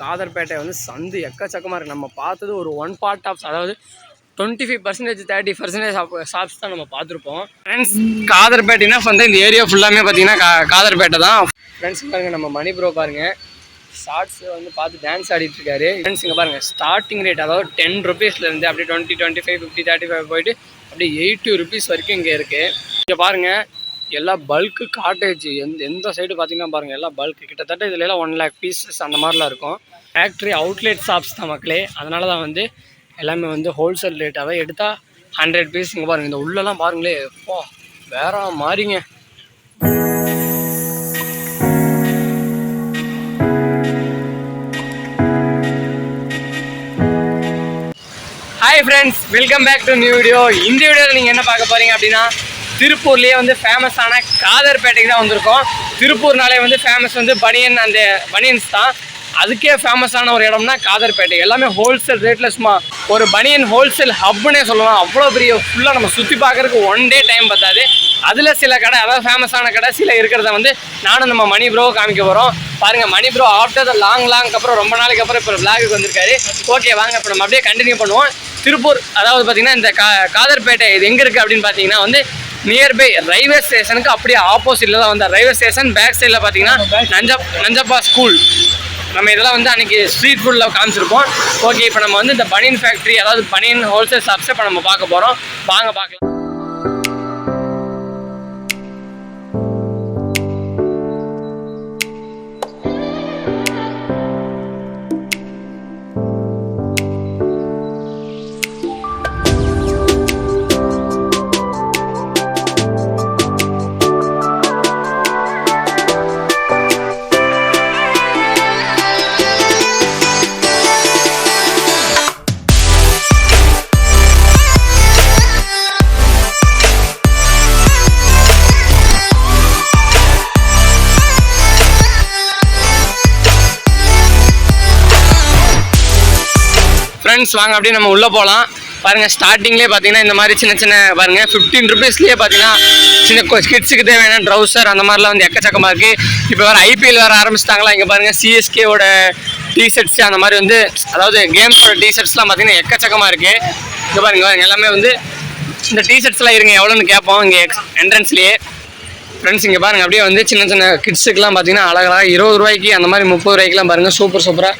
காதர்பேட்டை வந்து சந்து எக்கச்சக்கமாக இருக்குது நம்ம பார்த்தது ஒரு ஒன் பார்ட் ஆஃப் அதாவது twenty five percentage thirty percentage shops தான் நம்ம பார்த்துருப்போம். ஃப்ரெண்ட்ஸ் காதர்பேட்டைனா வந்து இந்த ஏரியா ஃபுல்லாமே பார்த்தீங்கன்னா கா காதர்பேட்டை தான். ஃப்ரெண்ட்ஸ் பாருங்க நம்ம மணி ப்ரோ பாருங்கள் ஷார்ட்ஸ் வந்து பார்த்து டான்ஸ் ஆடிட்டு இருக்காரு. ஃப்ரெண்ட்ஸ் இங்கே பாருங்கள் ஸ்டார்டிங் ரேட் அதாவது டென் ருபீஸ்லேருந்து அப்படியே twenty twenty five fifty thirty five போயிட்டு அப்படியே எயிட்டி ருபீஸ் வரைக்கும் இங்கே இருக்குது இங்கே பாருங்கள் எல்லா பல்க்கு காட்டேஜ் எந்த எந்த சைடு பார்த்தீங்கன்னா பாருங்கள் எல்லாம் பல்க் கிட்டத்தட்ட இதில் எல்லாம் ஒன் லேக் பீசஸ் அந்த மாதிரிலாம் இருக்கும். ஃபேக்ட்ரி அவுட்லெட் ஷாப்ஸ் தான் மக்களே. அதனால தான் வந்து எல்லாமே வந்து ஹோல்சேல் ரேட்டாகவே எடுத்தால் ஹண்ட்ரட் பீஸ் இங்கே பாருங்கள் இந்த உள்ளெல்லாம் பாருங்களே போ வேற மாறிங்க. Hi friends welcome back to new video இந்த வீடியோவில் நீங்கள் என்ன பார்க்க போகிறீங்க அப்படின்னா திருப்பூர்லேயே வந்து ஃபேமஸான காதர்பேட்டைக்கு தான் வந்திருக்கோம். திருப்பூர்னாலே வந்து ஃபேமஸ் வந்து பனியன் அந்த பனியன்ஸ் தான். அதுக்கே ஃபேமஸான ஒரு இடம்னா காதர்பேட்டை. எல்லாமே ஹோல்சேல் ரேட்டில் சும்மா ஒரு பனியன் ஹோல்சேல் ஹப்னே சொல்லலாம். அவ்வளோ பெரிய ஃபுல்லாக நம்ம சுற்றி பார்க்குறதுக்கு ஒன் டே டைம் பத்தாது. அதில் சில கடை அதாவது ஃபேமஸான கடை சில இருக்கிறத வந்து நானும் நம்ம மணி ப்ரோ காமிக்க போகிறோம் பாருங்கள் Mani bro after the long லாங்க்கு அப்புறம் ரொம்ப நாளைக்கு அப்புறம் இப்போ விளாகுக்கு வந்திருக்காரு. ஓகே வாங்க இப்போ நம்ம அப்படியே கண்டினியூ பண்ணுவோம். திருப்பூர் அதாவது பார்த்திங்கன்னா இந்த கா காதர்பேட்டை இது எங்கே இருக்குது அப்படின்னு பார்த்தீங்கன்னா வந்து நியர்பை ரயில்வே ஸ்டேஷனுக்கு அப்படியே ஆப்போசிட்டில் தான் வந்து ரயில்வே ஸ்டேஷன் பேக் சைடில் பார்த்தீங்கன்னா நஞ்சப் நஞ்சப்பா ஸ்கூல் நம்ம இதெல்லாம் வந்து அன்றைக்கி ஸ்ட்ரீட் ஃபுட்டில் காமிச்சிருப்போம். ஓகே இப்போ நம்ம வந்து இந்த பனியன் ஃபேக்ட்ரி அதாவது பனியன் ஹோல்சேல் ஷாப்ஸை இப்போ நம்ம பார்க்க போகிறோம் வாங்க பார்க்கலாம். ஃப்ரெண்ட்ஸ் வாங்க அப்படியே நம்ம உள்ளே போகலாம் பாருங்கள் ஸ்டார்டிங்லேயே பார்த்தீங்கன்னா இந்த மாதிரி சின்ன சின்ன பாருங்கள் ஃபிஃப்டீன் ருபீஸ்லேயே பார்த்தீங்கன்னா சின்ன கிட்ஸுக்கு தேவையான ட்ரௌசர் அந்த மாதிரிலாம் வந்து எக்கச்சக்கமாக இருக்குது இப்போ வேறு ஐபிஎல் வேறு ஆரம்பிச்சிட்டாங்களா இங்கே பாருங்கள் சிஎஸ்கேவோட டிஷர்ட்ஸ் அந்த மாதிரி வந்து அதாவது கேம்ஸோட டிஷர்ட்ஸ்லாம் பார்த்தீங்கன்னா எக்கச்சக்கமாக இருக்குது இங்கே பாருங்க எல்லாமே வந்து இந்த டிஷர்ட்ஸ்லாம் இருங்க எவ்வளோன்னு கேட்போம் இங்கே என்ட்ரன்ஸ்லேயே ஃப்ரெண்ட்ஸ் இங்கே பாருங்க அப்படியே வந்து சின்ன சின்ன கிட்ஸுக்குலாம் பார்த்தீங்கன்னா அழகழகாக இருபது ரூபாய்க்கு அந்த மாதிரி முப்பது ரூபாய்க்குலாம் பாருங்க சூப்பர் சூப்பராக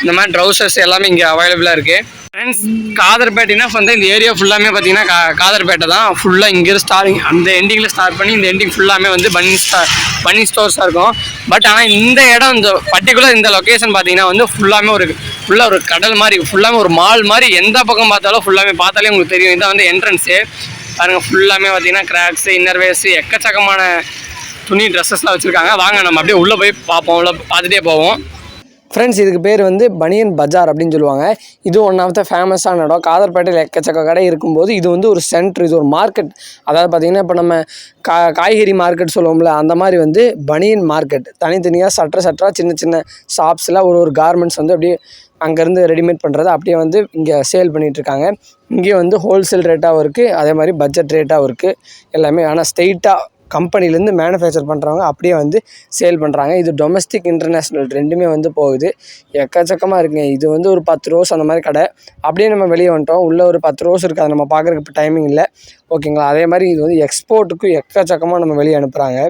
இந்த மாதிரி ட்ரௌசர்ஸ் எல்லாமே இங்கே அவைலபிளாக இருக்குது ஃப்ரெண்ட்ஸ் காதர்பேட்டைனா வந்து இந்த ஏரியா ஃபுல்லாமே பார்த்தீங்கன்னா கா காதர்பேட்டை தான். ஃபுல்லாக இங்கேருந்து ஸ்டார்டிங் அந்த எண்டிங்கில் ஸ்டார்ட் பண்ணி இந்த எண்டிங் ஃபுல்லாமே வந்து பன்னி ஸ்டா பன்னி ஸ்டோர்ஸாக இருக்கும். பட் ஆனால் இந்த இடம் இந்த பர்டிகுலர் இந்த லொக்கேஷன் பார்த்தீங்கன்னா வந்து ஃபுல்லாமே ஒரு ஃபுல்லாக ஒரு கடல் மாதிரி ஃபுல்லாமே ஒரு மால் மாதிரி எந்த பக்கம் பார்த்தாலும் ஃபுல்லாமே பார்த்தாலே உங்களுக்கு தெரியும். இதான் வந்து என்ட்ரன்ஸு பாருங்கள் ஃபுல்லாமே பார்த்தீங்கன்னா கிராக்ஸ் இன்னர்வேஸு எக்கச்சக்கமான துணி ட்ரெஸ்ஸஸ்லாம் வச்சுருக்காங்க. வாங்க நம்ம அப்படியே உள்ளே போய் பார்ப்போம். உள்ள பார்த்துட்டே போவோம். ஃப்ரெண்ட்ஸ் இதுக்கு பேர் வந்து பனியன் பஜார் அப்படின்னு சொல்லுவாங்க. இது ஒன் ஆஃப் த ஃபேமஸான இடம். காதர்பேட்டையில் எக்கச்சக்க கடை இருக்கும்போது இது வந்து ஒரு சென்டர் இது ஒரு மார்க்கெட் அதாவது பார்த்திங்கன்னா இப்போ நம்ம கா காய்கறி மார்க்கெட் சொல்லுவோம்ல அந்த மாதிரி வந்து பனியன் மார்க்கெட் தனித்தனியாக சட்டை சட்டராக சின்ன சின்ன ஷாப்ஸில் ஒரு ஒரு கார்மெண்ட்ஸ் வந்து அப்படியே அங்கேருந்து ரெடிமேட் பண்ணுறத. அப்படியே வந்து இங்கே சேல் பண்ணிகிட்ருக்காங்க. இங்கே வந்து ஹோல்சேல் ரேட்டாகவும் இருக்குது. அதே மாதிரி பட்ஜெட் ரேட்டாகவும் இருக்குது. எல்லாமே ஆனால் ஸ்ட்ரெயிட்டாக கம்பெனிலேருந்து மேனுஃபேக்சர் பண்ணுறவங்க அப்படியே வந்து சேல் பண்ணுறாங்க இது டொமஸ்டிக் இன்டர்நேஷ்னல் ரெண்டுமே வந்து போகுது. எக்கச்சக்கமாக இருக்குங்க. இது வந்து ஒரு பத்து ரோஸ் அந்த மாதிரி கடை. அப்படியே நம்ம வெளியே வந்துட்டோம். உள்ளே ஒரு பத்து ரோஸ் இருக்குது அதை நம்ம பார்க்குறக்கு இப்போ டைமிங் இல்லை. ஓகேங்களா? அதே மாதிரி இது வந்து எக்ஸ்போர்ட்டுக்கு எக்கச்சக்கமாக நம்ம வெளியே அனுப்புகிறாங்க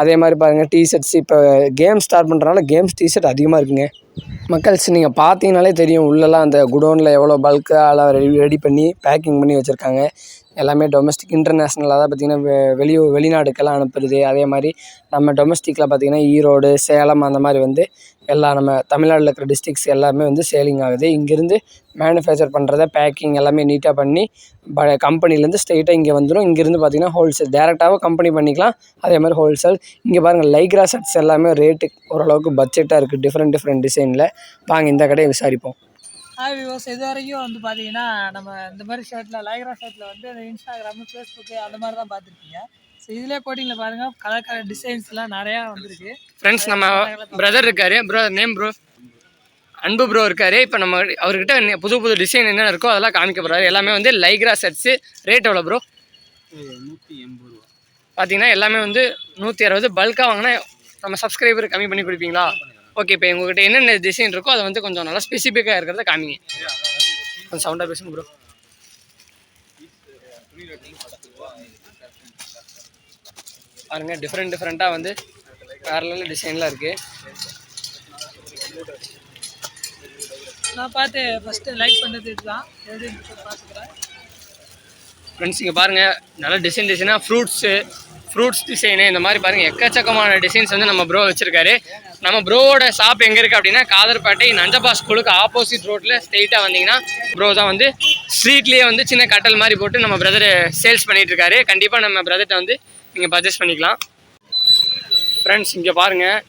அதே மாதிரி பாருங்கள் டிஷர்ட்ஸ் இப்போ கேம் ஸ்டார்ட் பண்ணுறனால கேம்ஸ் டிஷர்ட் அதிகமாக இருக்குங்க. மக்கள்ஸ் நீங்கள் பார்த்தீங்கனாலே தெரியும். உள்ளெல்லாம் அந்த குடோனில் எவ்வளோ பல்காக ரெடி ரெடி பண்ணி பேக்கிங் பண்ணி வச்சுருக்காங்க. எல்லாமே டொமஸ்டிக் இன்டர்நேஷ்னலாக தான் பார்த்திங்கன்னா வெ வெளி வெளிநாடுக்கெல்லாம் அனுப்புறது. அதே மாதிரி நம்ம டொமஸ்டிக்கில் பார்த்திங்கன்னா ஈரோடு சேலம் அந்த மாதிரி வந்து எல்லா நம்ம தமிழ்நாட்டில் இருக்கிற டிஸ்ட்ரிக்ஸ் எல்லாமே வந்து சேலிங் ஆகுது. இங்கேருந்து மேனுஃபேக்சர் பண்ணுறத பேக்கிங் எல்லாமே நீட்டாக பண்ணி ப கம்பெனிலேருந்து ஸ்ட்ரெயிட்டாக இங்கே வந்துடும் இங்கேருந்து பார்த்திங்கன்னா ஹோல்சேல் டேரெக்டாகவும் கம்பெனி பண்ணிக்கலாம். அதே மாதிரி ஹோல்சேல் இங்கே பாருங்கள் லைக்ரா செட்ஸ் எல்லாமே ரேட்டு ஓரளவுக்கு பட்ஜெட்டாக இருக்குது டிஃப்ரெண்ட் டிஃப்ரெண்ட் டிசைனில் வாங்க இந்த கடையை விசாரிப்போம். ஹாய் விவோஸ் இது வரைக்கும் வந்து பார்த்தீங்கன்னா நம்ம இந்த மாதிரி ஷர்ட்டில் லைக்ரா ஷர்ட்டில் வந்து இந்த இன்ஸ்டாகிராமு ஃபேஸ்புக்கு அந்த மாதிரி தான் பார்த்துருப்பீங்க ஸோ இதிலே கோட்டிங்கில் பாருங்கள் கலர் கலர் டிசைன்ஸ்லாம் நிறையா வந்திருக்கு. ஃப்ரெண்ட்ஸ் நம்ம பிரதர் இருக்காரு. Bro name bro Anbu bro இருக்காரு. இப்போ நம்ம அவர்கிட்ட புது புது டிசைன் என்னென்ன இருக்கோ அதெல்லாம் காமிக்க போறாரு. எல்லாமே வந்து லைக்ரா செட்ஸு ரேட் எவ்வளோ ப்ரோ நூற்றி எண்பது ரூபா. பார்த்தீங்கன்னா எல்லாமே வந்து நூற்றி அறுபது. பல்காக வாங்கினா நம்ம சப்ஸ்கிரைபர் கம்மி பண்ணி கொடுப்பீங்களா? ஓகே இப்போ உங்ககிட்ட என்னென்ன டிசைன் இருக்கோ அதை வந்து கொஞ்சம் நல்லா ஸ்பெசிஃபிக்காக இருக்கிறத காமிங்க. கொஞ்சம் சவுண்டாக பேசுங்க ப்ரோ பாருங்க டிஃப்ரெண்ட் டிஃப்ரெண்ட்டாக வந்து வேற டிசைன்லாம் இருக்குது நான் பார்த்து ஃபஸ்ட்டு லைக் பண்ணது இதுதான். பார்த்துக்கிறேன் ஃப்ரெண்ட்ஸ் இங்கே பாருங்கள் நல்ல டிசைன் டிசைனாக ஃப்ரூட்ஸு ஃப்ரூட்ஸ் டிசைனு இந்த மாதிரி பாருங்கள் எக்கச்சக்கமான டிசைன்ஸ் வந்து நம்ம ப்ரோ வச்சுருக்காரு. நம்ம ப்ரோவோட ஷாப் எங்கே இருக்குது அப்படின்னா காதர்பேட்டை நஞ்சப்பா ஸ்கூலுக்கு ஆப்போசிட் ரோட்டில் ஸ்ட்ரெயிட்டாக வந்தீங்கன்னா ப்ரோ தான் வந்து ஸ்ட்ரீட்லேயே வந்து சின்ன கட்டல் மாதிரி போட்டு நம்ம பிரதர் சேல்ஸ் பண்ணிகிட்டு இருக்காரு. கண்டிப்பாக நம்ம பிரதர்கிட்ட வந்து நீங்கள் பர்ச்சேஸ் பண்ணிக்கலாம். ஃப்ரெண்ட்ஸ் இங்கே பாருங்கள்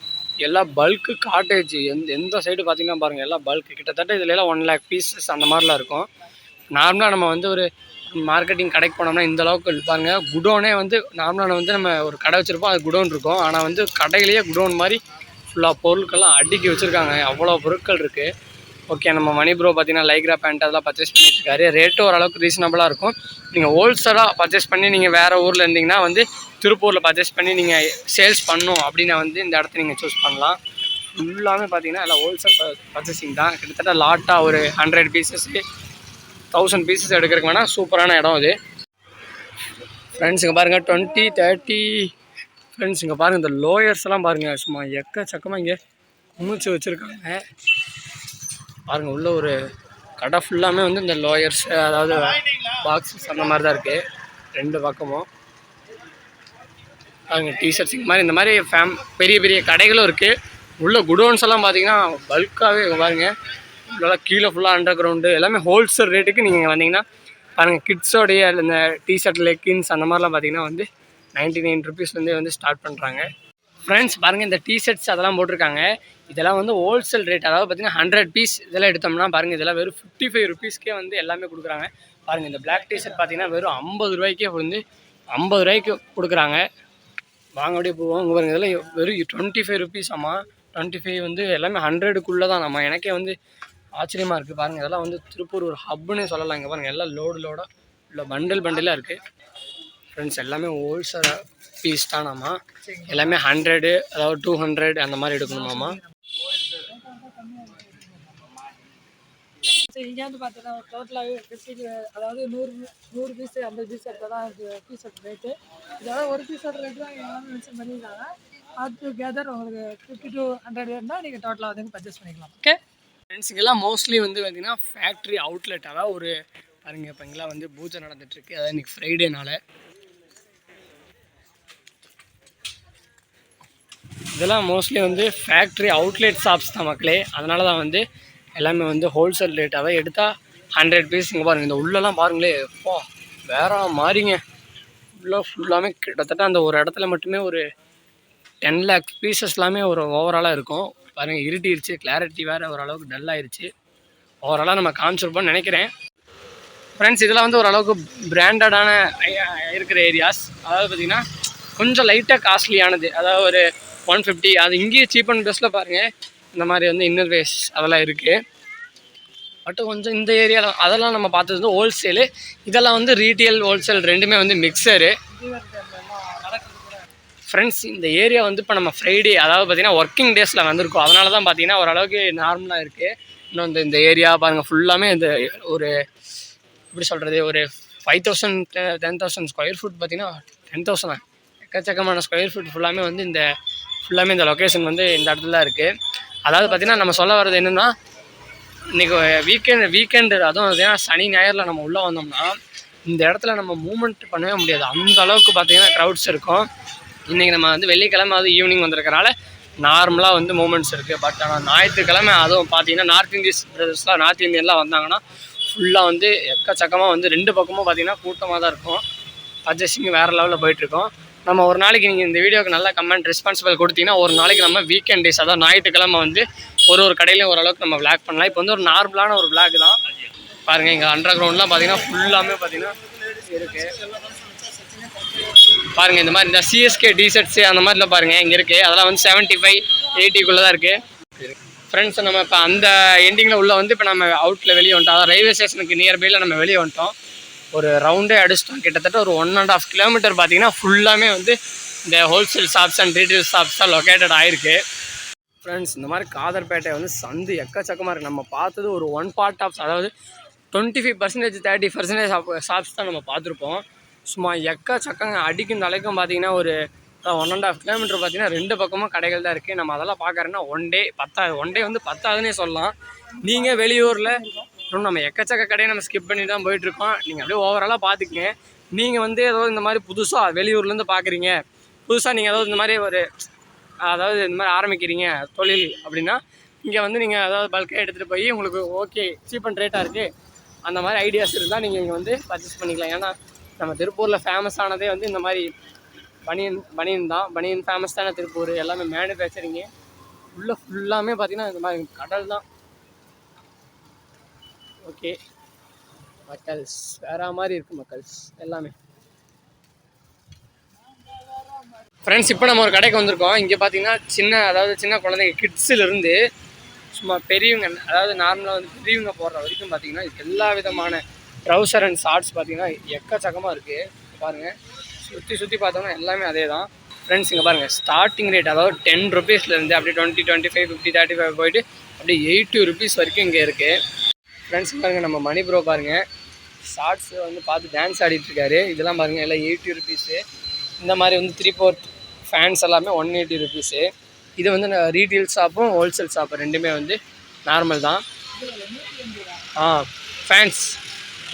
எல்லா பல்க்கு காட்டேஜ் எந்த எந்த சைடு பார்த்தீங்கன்னா பாருங்கள் எல்லா பல்க்கு கிட்டத்தட்ட இதில் எல்லாம் ஒன் லேக் பீசஸ் அந்த மாதிரிலாம் இருக்கும். நார்மலாக நம்ம வந்து ஒரு மார்க்கெட்டிங் கடைக்கு போனோம்னா இந்த அளவுக்கு பாருங்க. குடோனே வந்து நார்மலாக வந்து நம்ம ஒரு கடை வச்சுருப்போம். அது குடோன் இருக்கும். ஆனால் வந்து கடையிலேயே குடோன் மாதிரி ஃபுல்லாக பொருட்கள்லாம் அடுக்கி வச்சுருக்காங்க. அவ்வளோ பொருட்கள் இருக்குது ஓகே நம்ம மணி ப்ரோ பார்த்தீங்கன்னா லைக்ரா பேண்ட் அதெல்லாம் பர்ச்சேஸ் பண்ணிட்டு இருக்காரு ரேட்டும் ஓரளவுக்கு ரீசனபிளாக இருக்கும். நீங்கள் ஹோல்சேலாக பர்ச்சேஸ் பண்ணி நீங்கள் வேறு ஊரில் இருந்தீங்கன்னா வந்து திருப்பூரில் பர்ச்சேஸ் பண்ணி நீங்கள் சேல்ஸ் பண்ணணும் அப்படின்னா வந்து இந்த இடத்த நீங்கள் சூஸ் பண்ணலாம். ஃபுல்லாமே பார்த்தீங்கன்னா எல்லாம் ஹோல்சேல் பர்ச்சேசிங் தான். கிட்டத்தட்ட லாட்டாக ஒரு ஹண்ட்ரட் பீசஸ்க்கு தௌசண்ட் பீசஸ் எடுக்கிறதுக்கு வேணால் சூப்பரான இடம் இது ஃப்ரெண்ட்ஸுங்க பாருங்கள் டுவெண்ட்டி தேர்ட்டி ஃப்ரெண்ட்ஸ் இங்கே பாருங்கள் இந்த லோயர்ஸ் எல்லாம் பாருங்கள் சும்மா எக்கச்சக்கமாக இங்கே குமிச்சு வச்சுருக்காங்க. பாருங்கள் உள்ள ஒரு கடை ஃபுல்லாமே வந்து இந்த லோயர்ஸ் அதாவது பாக்ஸஸ் அந்த மாதிரி தான் இருக்குது ரெண்டு பக்கமும். பாருங்கள் டிஷர்ட்ஸ் இந்த மாதிரி இந்த மாதிரி ஃபேம் பெரிய பெரிய கடைகளும் இருக்குது உள்ள குடோன்ஸ் எல்லாம் பார்த்தீங்கன்னா பல்காகவே பாருங்கள் இதெல்லாம் கீழே ஃபுல்லாக அண்டர் கிரவுண்டு எல்லாமே ஹோல்சேல் ரேட்டுக்கு நீங்கள் வந்தீங்கன்னா பாருங்கள் கிட்ஸோடைய இந்த டிஷர்ட் லெக்கின்ஸ் அந்த மாதிரிலாம் பார்த்தீங்கன்னா வந்து நைன்டி நைன் ருபீஸ்லேருந்தே வந்து ஸ்டார்ட் பண்ணுறாங்க ஃப்ரெண்ட்ஸ் பாருங்கள் இந்த டிஷர்ட்ஸ் அதெல்லாம் போட்டிருக்காங்க. இதெல்லாம் வந்து ஹோல்சேல் ரேட் அதாவது பார்த்தீங்கன்னா ஹண்ட்ரட் பீஸ் இதெல்லாம் எடுத்தோம்னா பாருங்கள் இதெல்லாம் வெறும் ஃபிஃப்டி ஃபைவ் ருபீஸ்க்கே வந்து எல்லாமே கொடுக்குறாங்க. பாருங்கள் இந்த பிளாக் டிஷர்ட் பார்த்தீங்கன்னா வெறும் ஐம்பது ரூபாய்க்கே வந்து ஐம்பது ரூபாய்க்கு கொடுக்குறாங்க. வாங்க அப்படியே போவோம். இங்கே பாருங்க இதெல்லாம் வெறும் டுவெண்ட்டி ஃபைவ் ருபீஸ் ஆமா டுவெண்ட்டி ஃபைவ் வந்து எல்லாமே ஹண்ட்ரடுக்குள்ளே தான் நம்ம எனக்கே வந்து ஆச்சரியமாக இருக்குது பாருங்கள் இதெல்லாம் வந்து திருப்பூர் ஒரு ஹப்புன்னே சொல்லலாம். இங்கே பாருங்கள் எல்லாம் லோடு லோடாக இல்லை பண்டில் பண்டிலாக இருக்குது ஃப்ரெண்ட்ஸ் எல்லாமே ஹோல்சேல் பீஸ் தானாம்மா எல்லாமே ஹண்ட்ரடு அதாவது டூ ஹண்ட்ரட் அந்த மாதிரி எடுக்கணுமாம்மா சரி இங்கே வந்து பார்த்தீங்கன்னா டோட்டலாகவே டிஸ்ட்ரிக் அதாவது நூறு நூறு பீஸ் ஐம்பது பீஸ் எடுத்தால் தான் பீஸ் ரேட்டு இதோட ஒரு பீஸோட ரேட்டு தான் எல்லாமே மென்ஷன் பண்ணியிருக்காங்க. அது டுகெதர் உங்களுக்கு ஃபிஃப்டி டூ ஹண்ட்ரட் இருந்தால் நீங்கள் டோட்டலாக வந்து பர்ச்சேஸ் பண்ணிக்கலாம். ஓகே ஃப்ரெண்ட்ஸுக்கெல்லாம் மோஸ்ட்லி வந்து பார்த்திங்கன்னா ஃபேக்ட்ரி அவுட்லெட் அதாவது ஒரு பாருங்க இப்போ இங்கெல்லாம் வந்து பூஜை நடந்துட்டுருக்கு அதாவது இன்னைக்கு ஃப்ரைடேனால இதெல்லாம் மோஸ்ட்லி வந்து ஃபேக்ட்ரி அவுட்லெட் ஷாப்ஸ் தான் மக்களே. அதனால தான் வந்து எல்லாமே வந்து ஹோல்சேல் ரேட்டாக தான் எடுத்தால் ஹண்ட்ரட் பீஸ் இங்கே பாருங்கள் இந்த உள்ளெல்லாம் பாருங்களே போ வேற மாறிங்க. உள்ளே ஃபுல்லாமே கிட்டத்தட்ட அந்த ஒரு இடத்துல மட்டுமே ஒரு டென் லேக் பீசஸ் எல்லாமே ஒரு ஓவராலாக இருக்கும். பாருங்கள் இருட்டிருச்சு. கிளாரிட்டி வேறு ஓரளவுக்கு டல் ஆயிருச்சு. ஓவராலாக நம்ம காமிச்சிருப்போம்னு நினைக்கிறேன். ஃப்ரெண்ட்ஸ் இதெல்லாம் வந்து ஓரளவுக்கு பிராண்டடான இருக்கிற ஏரியாஸ் அதாவது பார்த்திங்கன்னா கொஞ்சம் லைட்டாக காஸ்ட்லியானது அதாவது ஒரு ஒன் ஃபிஃப்டி அது இங்கேயே சீப் அண்ட் பெஸ்ட்டில் பாருங்கள் இந்த மாதிரி வந்து இன்னர் வேஸ் அதெல்லாம் இருக்குது பட் கொஞ்சம் இந்த ஏரியாவில் அதெல்லாம் நம்ம பார்த்தது வந்து ஹோல்சேலு இதெல்லாம் வந்து ரீட்டெயில் ஹோல்சேல் ரெண்டுமே வந்து மிக்சரு ஃப்ரெண்ட்ஸ் இந்த ஏரியா வந்து இப்போ நம்ம ஃப்ரைடே அதாவது பார்த்தீங்கன்னா ஒர்க்கிங் டேஸில் வந்திருக்கோம். அதனால தான் பார்த்தீங்கன்னா ஓரளவுக்கு நார்மலாக இருக்குது இன்னும் இந்த இந்த ஏரியா பாருங்கள் ஃபுல்லாமே இந்த ஒரு எப்படி சொல்கிறது ஒரு five thousand ten thousand square foot பார்த்தீங்கன்னா டென் தௌசண்ட் எக்கச்சக்கமான ஸ்கொயர் ஃபுட் ஃபுல்லாமே வந்து இந்த ஃபுல்லாமே இந்த லொக்கேஷன் வந்து இந்த இடத்துல தான் இருக்குது அதாவது பார்த்தீங்கன்னா நம்ம சொல்ல வர்றது என்னென்னா இன்றைக்கி வீக்கெண்ட் வீக்கெண்டு அதுவும் பார்த்தீங்கன்னா சனி ஞாயிறில் நம்ம உள்ளே வந்தோம்னா இந்த இடத்துல நம்ம மூமெண்ட் பண்ணவே முடியாது. அந்த அளவுக்கு பார்த்திங்கன்னா க்ரௌட்ஸ் இருக்கும். இன்றைக்கி நம்ம வந்து வெள்ளிக்கிழமை அது ஈவினிங் வந்திருக்கனால நார்மலாக வந்து மூமெண்ட்ஸ் இருக்குது பட் ஆனால் ஞாயிற்றுக்கிழமை அதுவும் பார்த்தீங்கன்னா நார்த் இந்தியஸ் பிரதர்ஸ்லாம் நார்த் இந்தியன்லாம் வந்தாங்கன்னா ஃபுல்லாக வந்து எக்கச்சக்கமாக வந்து ரெண்டு பக்கமும் பார்த்தீங்கன்னா கூட்டமாக தான் இருக்கும். பர்ச்சேசிங் வேறு லெவலில் போயிட்டுருக்கோம் நம்ம ஒரு நாளைக்கு நீங்கள் இந்த வீடியோக்கு நல்லா கமெண்ட் ரெஸ்பான்சிபிள் கொடுத்தீங்கன்னா ஒரு நாளைக்கு நம்ம வீக்கெண்ட் டேஸ் அதாவது ஞாயிற்றுக்கிழமை வந்து ஒரு ஒரு கடையிலையும் ஓரளவுக்கு நம்ம விளாக் பண்ணலாம். இப்போ வந்து ஒரு நார்மலான ஒரு விளாக் தான். பாருங்கள் இங்கே அண்டர் கிரவுண்ட்லாம் பார்த்தீங்கன்னா ஃபுல்லாமே பார்த்தீங்கன்னா இருக்குது பாருங்கள் இந்த மாதிரி இந்த சிஎஸ்கே டிஷர்ட்ஸு அந்த மாதிரிலாம் பாருங்கள் இங்கே இருக்குது அதெல்லாம் வந்து செவன்ட்டி ஃபைவ் எயிட்டிக்குள்ளே தான் இருக்குது ஃப்ரெண்ட்ஸ் நம்ம இப்போ அந்த எண்டிங்கில் உள்ள வந்து இப்போ நம்ம அவுட்டில் வெளியே வந்துட்டோம். அதாவது ரயில்வே ஸ்டேஷனுக்கு நியர்பையில் நம்ம வெளியே வந்துட்டோம். ஒரு ரவுண்டே அடிச்சிட்டோம். கிட்டத்தட்ட ஒரு ஒன் அண்ட் ஆஃப் கிலோமீட்டர் பார்த்தீங்கன்னா ஃபுல்லாமே வந்து இந்த wholesale shops and retail shops தான் லொக்கேட்டட் ஆயிருக்கு. ஃப்ரெண்ட்ஸ் இந்த மாதிரி காதர்பேட்டை வந்து சந்து எக்கச்சக்கமாக இருக்குது நம்ம பார்த்தது ஒரு ஒன் பார்ட் ஆஃப் அதாவது twenty five percentage thirty percentage shops தான் நம்ம பார்த்துருப்போம். சும்மா எக்கச்சக்கங்க அடிக்கும் தலைக்கும் பார்த்தீங்கன்னா ஒரு ஒன் அண்ட் ஆஃப் கிலோமீட்டர் பார்த்தீங்கன்னா ரெண்டு பக்கமும் கடைகள் தான் இருக்குது நம்ம அதெல்லாம் பார்க்குறேன்னா ஒன் டே பத்தாது ஒன் டே வந்து பத்தாதுன்னே சொல்லலாம். நீங்கள் வெளியூரில் இன்னும் நம்ம எக்கச்சக்க கடையை நம்ம ஸ்கிப் பண்ணி தான் போயிட்டுருக்கோம். நீங்கள் அப்படியே ஓவராலாக பார்த்துக்குங்க நீங்கள் வந்து ஏதோ இந்த மாதிரி புதுசாக வெளியூர்லேருந்து பார்க்குறீங்க புதுசாக நீங்கள் ஏதாவது இந்த மாதிரி ஒரு அதாவது இந்த மாதிரி ஆரம்பிக்கிறீங்க தொழில் அப்படின்னா இங்கே வந்து நீங்கள் அதாவது பல்காக எடுத்துகிட்டு போய் உங்களுக்கு ஓகே சீப் அண்ட் ரேட்டாக இருக்குது அந்த மாதிரி ஐடியாஸ் இருந்தால் நீங்கள் இங்கே வந்து பர்ச்சேஸ் பண்ணிக்கலாம். ஏன்னா நம்ம திருப்பூரில் ஃபேமஸ் ஆனதே வந்து இந்த மாதிரி பனியன் பனியன் தான். பனியன் ஃபேமஸ் தானே திருப்பூர். எல்லாமே மேனுஃபேக்சரிங்கு உள்ளே ஃபுல்லாமே பார்த்திங்கன்னா இந்த மாதிரி கடல் தான். ஓகே. மக்கள்ஸ் வேற மாதிரி இருக்குது மக்கள்ஸ் எல்லாமே. ஃப்ரெண்ட்ஸ் இப்போ நம்ம ஒரு கடைக்கு வந்திருக்கோம். இங்கே பார்த்தீங்கன்னா சின்ன அதாவது சின்ன குழந்தைங்க கிட்ஸிலிருந்து சும்மா பெரியவங்க அதாவது நார்மலாக வந்து பெரியவங்க போடுற வரைக்கும் பார்த்தீங்கன்னா எல்லா விதமான ட்ரௌசர் அண்ட் ஷார்ட்ஸ் பார்த்தீங்கன்னா எக்கச்சக்கமாக இருக்குது பாருங்கள் சுற்றி சுற்றி பார்த்தோம்னா எல்லாமே அதே தான் ஃப்ரெண்ட்ஸ் இங்கே பாருங்கள் ஸ்டார்டிங் ரேட் அதாவது டென் ருபீஸ்லேருந்து அப்படியே twenty twenty five fifty thirty five போயிட்டு அப்படியே எயிட்டி ருபீஸ் வரைக்கும் இங்கே இருக்குது ஃப்ரெண்ட்ஸ் பாருங்கள் நம்ம மணி ப்ரோ பாருங்கள் ஷார்ட்ஸ் வந்து பார்த்து டான்ஸ் ஆடிட்டுருக்காரு இதெல்லாம் பாருங்கள் எல்லாம் எயிட்டி ருபீஸு இந்த மாதிரி வந்து த்ரீ ஃபோர்த் ஃபேன்ஸ் எல்லாமே ஒன் எயிட்டி ருபீஸு இது வந்து ரீட்டெயில் ஷாப்பும் ஹோல்சேல் ஷாப்பு ரெண்டுமே வந்து நார்மல் தான். ஆ ஃபேன்ஸ்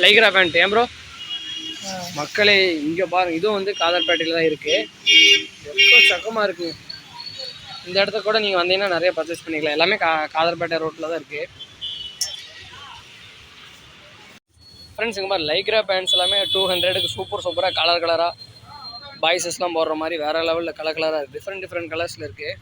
லைக்ரா பேண்ட் ஏன் ப்ரோ மக்களே இங்கே பாருங்கள் இதுவும் வந்து காதர்பேட்டையில் தான் இருக்குது எவ்வளோ சக்கமாக இருக்குது இந்த இடத்த கூட நீங்கள் வந்தீங்கன்னா நிறைய பர்ச்சேஸ் பண்ணிக்கலாம். எல்லாமே கா காதர்பேட்டை ரோட்டில் தான் இருக்குது ஃப்ரெண்ட்ஸ் இந்த மாதிரி லைக்ரா பேண்ட்ஸ் எல்லாமே டூ ஹண்ட்ரடுக்கு சூப்பர் சூப்பராக கலர் கலராக பாய்ஸஸ்லாம் போடுற மாதிரி வேறு லெவலில் கலர் கலராக டிஃப்ரெண்ட் டிஃப்ரெண்ட் கலர்ஸில் இருக்குது